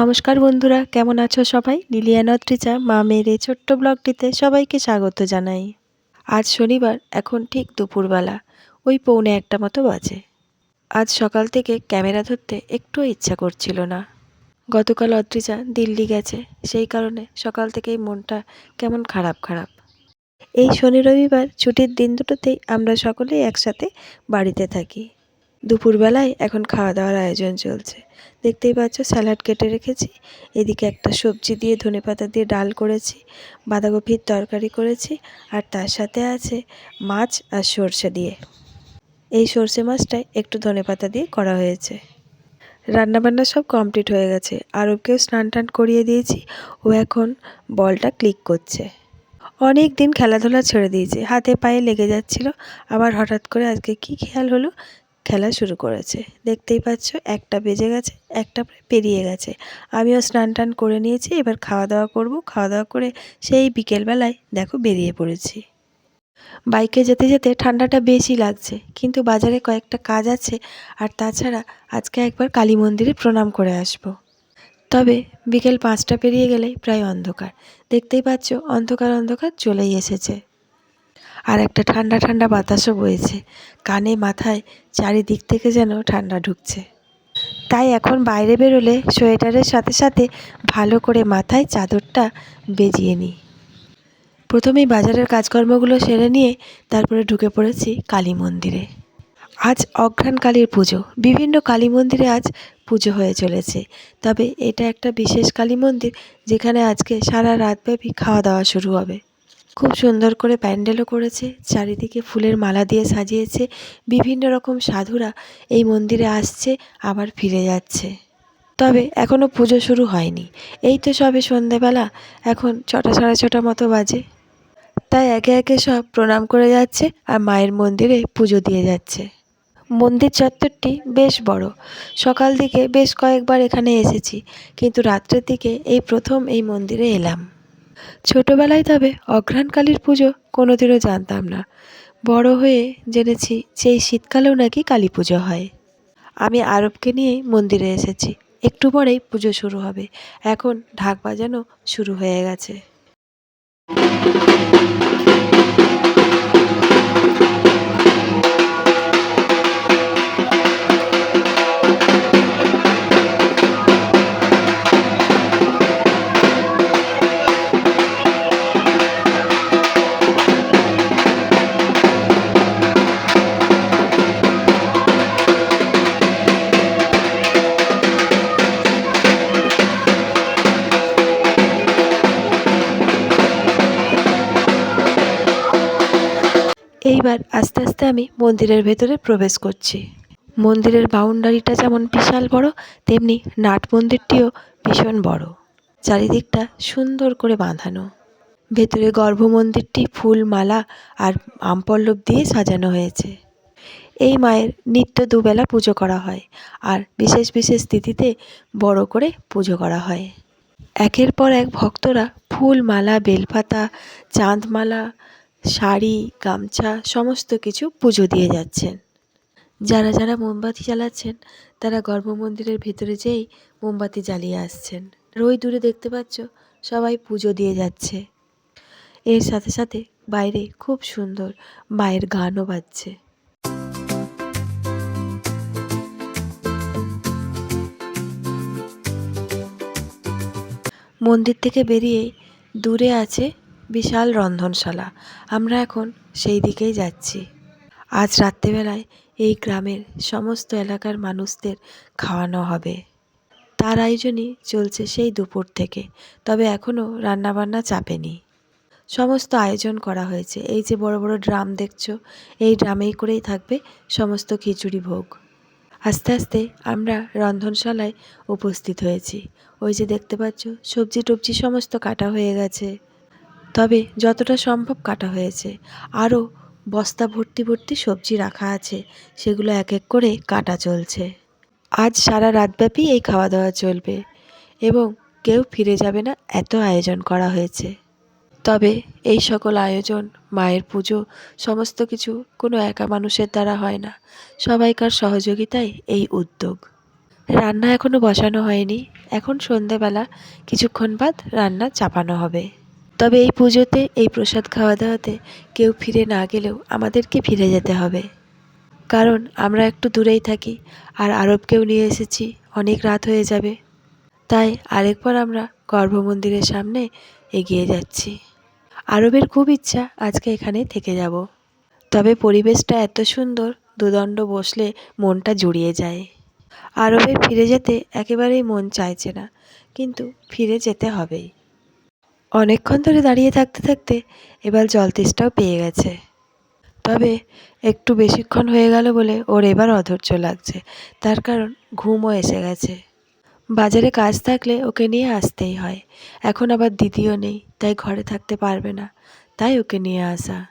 নমস্কার বন্ধুরা, কেমন আছো সবাই? লিলিয়া নত্রিচা মা মেয়ের এই ছোট্ট ব্লগটিতে সবাইকে স্বাগত জানাই। আজ শনিবার, এখন ঠিক দুপুরবেলা, ওই পৌনে একটা মতো বাজে। আজ সকাল থেকে ক্যামেরা ধরতে একটুও ইচ্ছা করছিল না। গতকাল অদ্রিজা দিল্লি গেছে, সেই কারণে সকাল থেকেই মনটা কেমন খারাপ খারাপ। এই শনি রবিবার ছুটির দিন দুটোতেই আমরা সকলেই একসাথে বাড়িতে থাকি। দুপুরবেলায় এখন খাওয়া দাওয়ার আয়োজন চলছে। দেখতেই পাচ্ছ, স্যালাড কেটে রেখেছি। এদিকে একটা সবজি দিয়ে ধনেপাতা দিয়ে ডাল করেছি, বাঁধাকপির তরকারি করেছি, আর তার সাথে আছে মাছ আর সর্ষে দিয়ে। এই সর্ষে মাছটাই একটু ধনেপাতা দিয়ে করা হয়েছে। রান্নাবান্না সব কমপ্লিট হয়ে গেছে। আরবকেও স্নান টান করিয়ে দিয়েছি। ও এখন বলটা ক্লিক করছে। অনেক দিন খেলাধুলা ছেড়ে দিয়েছে। হাতে পায়ে লেগে যাচ্ছিল। আবার হঠাৎ করে আজকে কি খেয়াল হলো খেলা শুরু করেছে। দেখতেই পাচ্ছ, একটা বেজে গেছে, একটা প্রায় গেছে। আমিও স্নান টান করে নিয়েছি, এবার খাওয়া দাওয়া করব। খাওয়া দাওয়া করে সেই বিকেলবেলায় দেখো বেরিয়ে পড়েছি। বাইকে যেতে যেতে ঠান্ডাটা বেশি লাগছে, কিন্তু বাজারে কয়েকটা কাজ আছে আর তাছাড়া আজকে একবার কালী মন্দিরে প্রণাম করে আসব। তবে বিকেল পাঁচটা পেরিয়ে গেলেই প্রায় অন্ধকার। দেখতেই পাচ্ছ অন্ধকার অন্ধকার চলেই এসেছে। আর একটা ঠান্ডা ঠান্ডা বাতাসও বইছে। কানে মাথায় চারিদিক থেকে যেন ঠান্ডা ঢুকছে। তাই এখন বাইরে বেরোলে সোয়েটারের সাথে সাথে ভালো করে মাথায় চাদরটা বেজিয়ে নিই। প্রথমেই বাজারের কাজকর্মগুলো সেরে নিয়ে তারপরে ঢুকে পড়েছি কালী মন্দিরে। আজ অঘ্রাণ কালীর পুজো। বিভিন্ন কালী মন্দিরে আজ পুজো হয়ে চলেছে। তবে এটা একটা বিশেষ কালী মন্দির যেখানে আজকে সারা রাতব্যাপী খাওয়া দাওয়া শুরু হবে। খুব সুন্দর করে প্যান্ডেলও করেছে, চারিদিকে ফুলের মালা দিয়ে সাজিয়েছে, বিভিন্ন রকম সাধুরা এই মন্দিরে আসছে, আবার ফিরে যাচ্ছে। তবে এখনও পুজো শুরু হয়নি। এই তো সবে সন্ধেবেলা, এখন ছটা সাড়ে ছটা মতো বাজে। তাই একে একে সব প্রণাম করে যাচ্ছে আর মায়ের মন্দিরে পুজো দিয়ে যাচ্ছে। মন্দির চত্বরটি বেশ বড়। সকাল দিকে বেশ কয়েকবার এখানে এসেছি, কিন্তু রাত্রের দিকে এই প্রথম এই মন্দিরে এলাম। ছোটোবেলায় তবে অঘ্রাণকালীর পুজো কোনোদিনও জানতাম না। বড় হয়ে জেনেছি যে এই শীতকালেও নাকি কালী পুজো হয়। আমি আরবকে নিয়ে মন্দিরে এসেছি। একটু পরেই পুজো শুরু হবে। এখন ঢাক বাজানো শুরু হয়ে গেছে। এইবার আস্তে আস্তে আমি মন্দিরের ভেতরে প্রবেশ করছি। মন্দিরের বাউন্ডারিটা যেমন বিশাল বড়, তেমনি নাট মন্দিরটিও ভীষণ বড়, চারিদিকটা সুন্দর করে বাঁধানো। ভেতরে গর্ভ মন্দিরটি ফুল, মালা আর আমপল্লব দিয়ে সাজানো হয়েছে। এই মায়ের নিত্য দুবেলা পুজো করা হয় আর বিশেষ বিশেষ তিথিতে বড় করে পুজো করা হয়। একের পর এক ভক্তরা ফুল, মালা, বেলপাতা, চাঁদমালা শাড়ি, গামছা, সমস্ত কিছু পুজো দিয়ে যাচ্ছেন। যারা যারা মোমবাতি জ্বালাচ্ছেন, তারা গর্ভ মন্দিরের ভেতরে যেয়েই মোমবাতি জ্বালিয়ে আসছেন। আর ওই দূরে দেখতে পাচ্ছ, সবাই পুজো দিয়ে যাচ্ছে। এর সাথে সাথে বাইরে খুব সুন্দর মায়ের গানও বাজছে। মন্দির থেকে বেরিয়ে দূরে আছে বিশাল রন্ধনশালা। আমরা এখন সেই দিকেই যাচ্ছি। আজ রাত্রেবেলায় এই গ্রামের সমস্ত এলাকার মানুষদের খাওয়ানো হবে। তার আয়োজনই চলছে সেই দুপুর থেকে, তবে এখনও রান্নাবান্না চাপেনি। সমস্ত আয়োজন করা হয়েছে। এই যে বড় বড় ড্রাম দেখছ, এই ড্রামেই করেই থাকবে সমস্ত খিচুড়ি ভোগ। আস্তে আস্তে আমরা রন্ধনশালায় উপস্থিত হয়েছি। ওই যে দেখতে পাচ্ছ, সবজি টবজি সমস্ত কাটা হয়ে গেছে। তবে যতটা সম্ভব কাটা হয়েছে। আরও বস্তা ভর্তি ভর্তি সবজি রাখা আছে, সেগুলো এক এক করে কাটা চলছে। আজ সারা রাতব্যাপী এই খাওয়া দাওয়া চলবে এবং কেউ ফিরে যাবে না এত আয়োজন করা হয়েছে। তবে এই সকল আয়োজন, মায়ের পুজো, সমস্ত কিছু কোনো একা মানুষের দ্বারা হয় না। সবাইকার সহযোগিতায় এই উদ্যোগ। রান্না এখনও বসানো হয়নি। এখন সন্ধেবেলা, কিছুক্ষণ বাদ রান্না চাপানো হবে। তবে এই পুজোতে, এই প্রসাদ খাওয়া দাওয়াতে কেউ ফিরে না গেলেও আমাদেরকে ফিরে যেতে হবে। কারণ আমরা একটু দূরেই থাকি, আর আরবকেও নিয়ে এসেছি, অনেক রাত হয়ে যাবে। তাই আরেকবার আমরা গর্ভমন্দিরের সামনে এগিয়ে যাচ্ছি। আরবের খুব ইচ্ছা আজকে এখানে থেকে যাব। তবে পরিবেশটা এত সুন্দর, দুদণ্ড বসলে মনটা জুড়িয়ে যায়। আরবের ফিরে যেতে একেবারেই মন চাইছে না, কিন্তু ফিরে যেতে হবেই। অনেকক্ষণ ধরে দাঁড়িয়ে থাকতে থাকতে এবার জল তেষ্টাও পেয়ে গেছে। তবে একটু বেশিক্ষণ হয়ে গেল বলে ওর এবার অধৈর্য লাগছে। তার কারণ ঘুমও এসে গেছে। বাজারে কাজ থাকলে ওকে নিয়ে আসতেই হয়। এখন আবার দিদিও নেই, তাই ঘরে থাকতে পারবে না। তাই ওকে নিয়ে আসা।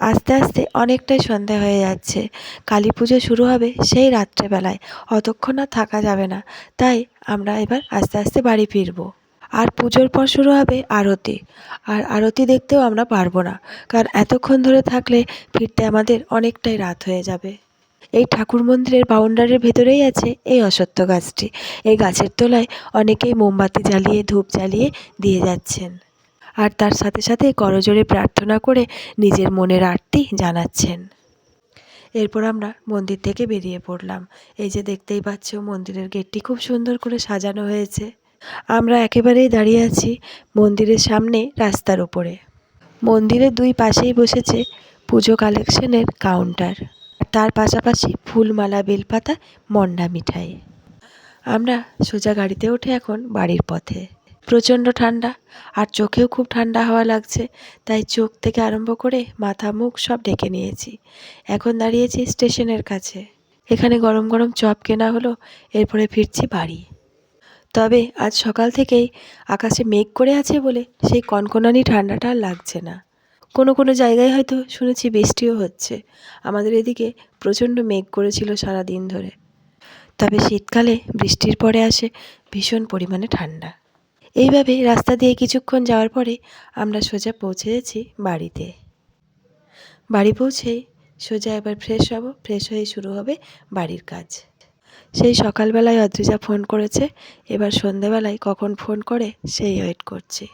আস্তে আস্তে অনেকটাই সন্ধ্যা হয়ে যাচ্ছে। কালী পুজো শুরু হবে সেই রাত্রেবেলায়। অতক্ষণ আর থাকা যাবে না। তাই আমরা এবার আস্তে আস্তে বাড়ি ফিরবো। আর পুজোর পর শুরু হবে আরতি। আর আরতি দেখতেও আমরা পারব না, কারণ এতক্ষণ ধরে থাকলে ফিরতে আমাদের অনেকটাই রাত হয়ে যাবে। এই ঠাকুর মন্দিরের বাউন্ডারির ভেতরেই আছে এই অশ্বত্থ গাছটি। এই গাছের তলায় অনেকেই মোমবাতি জ্বালিয়ে, ধূপ জ্বালিয়ে দিয়ে যাচ্ছেন। আর তার সাথে সাথে করজোরে প্রার্থনা করে নিজের মনের আরতি জানাচ্ছেন। এরপর আমরা মন্দির থেকে বেরিয়ে পড়লাম। এই যে দেখতেই পাচ্ছ, মন্দিরের গেটটি খুব সুন্দর করে সাজানো হয়েছে। আমরা একেবারেই দাঁড়িয়ে আছি মন্দিরের সামনে রাস্তার উপরে। মন্দিরের দুই পাশেই বসেছে পুজো কালেকশনের কাউন্টার। তার পাশাপাশি ফুলমালা, বেলপাতা, মন্ডা মিঠাই। আমরা সোজা গাড়িতে উঠে এখন বাড়ির পথে। প্রচণ্ড ঠান্ডা আর চোখেও খুব ঠান্ডা হওয়া লাগছে, তাই চোখ থেকে আরম্ভ করে মাথা, মুখ সব ঢেকে নিয়েছি। এখন দাঁড়িয়েছি স্টেশনের কাছে। এখানে গরম গরম চপ কেনা হলো, এরপরে ফিরছি বাড়ি। তবে আজ সকাল থেকেই আকাশে মেঘ করে আছে বলে সেই কনকনানি ঠান্ডাটা আর লাগছে না। কোনো কোনো জায়গায় হয়তো শুনেছি বৃষ্টিও হচ্ছে। আমাদের এদিকে প্রচণ্ড মেঘ করেছিল সারা দিন ধরে। তবে শীতকালে বৃষ্টির পরে আসে ভীষণ পরিমাণে ঠান্ডা। এইভাবে রাস্তা দিয়ে কিছুক্ষণ যাওয়ার পরে আমরা সোজা পৌঁছে গেছি বাড়িতে। বাড়ি পৌঁছেই সোজা এবার ফ্রেশ হব ফ্রেশ হয়ে শুরু হবে বাড়ির কাজ। সেই সকালবেলায় অদ্রিজা ফোন করেছে, এবার সন্ধেবেলায় কখন ফোন করে সেই ওয়েট করছি।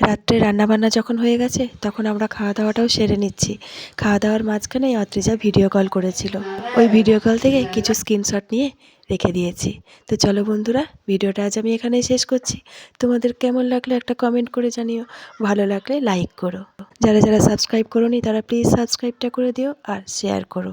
রাত্রে রান্নাবান্না যখন হয়ে গেছে, তখন আমরা খাওয়া দাওয়াটাও সেরে নিচ্ছি। খাওয়া দাওয়ার মাঝখানেই অদ্রিজা ভিডিও কল করেছিল। ওই ভিডিও কল থেকে কিছু স্ক্রিনশট নিয়ে রেখে দিয়েছি। তো চলো বন্ধুরা, ভিডিওটা আজ আমি এখানেই শেষ করছি। তোমাদের কেমন লাগল একটা কমেন্ট করে জানিও। ভালো লাগলে লাইক করো। যারা যারা সাবস্ক্রাইব করোনি, তারা প্লিজ সাবস্ক্রাইবটা করে দিও আর শেয়ার করো।